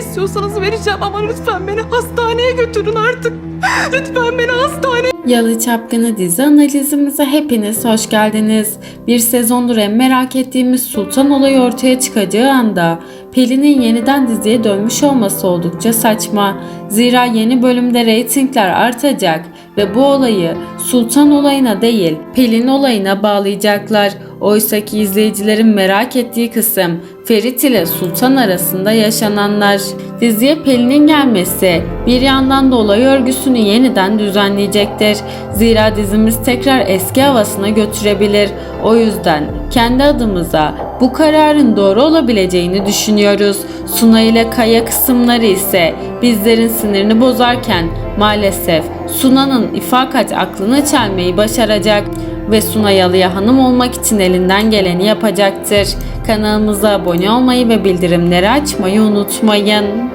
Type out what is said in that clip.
istiyorsanız vereceğim ama lütfen beni hastaneye götürün artık. Lütfen beni hastaneye Yalı Çapkını dizi analizimize hepiniz hoş geldiniz. Bir sezondur en merak ettiğimiz Sultan olayı ortaya çıkacağı anda Pelin'in yeniden diziye dönmüş olması oldukça saçma. Zira yeni bölümde reytingler artacak ve bu olayı Sultan olayına değil Pelin olayına bağlayacaklar. Oysaki izleyicilerin merak ettiği kısım Ferit ile Sultan arasında yaşananlar. Diziye Pelin'in gelmesi bir yandan da olay örgüsünü yeniden düzenleyecektir. Zira dizimiz tekrar eski havasına götürebilir. O yüzden kendi adımıza bu kararın doğru olabileceğini düşünüyoruz. Suna ile Kaya kısımları ise bizlerin sinirini bozarken maalesef Suna'nın ifakat aklını çelmeyi başaracak ve Suna Yalı'ya hanım olmak için elinden geleni yapacaktır. Kanalımıza abone olmayı ve bildirimleri açmayı unutmayın.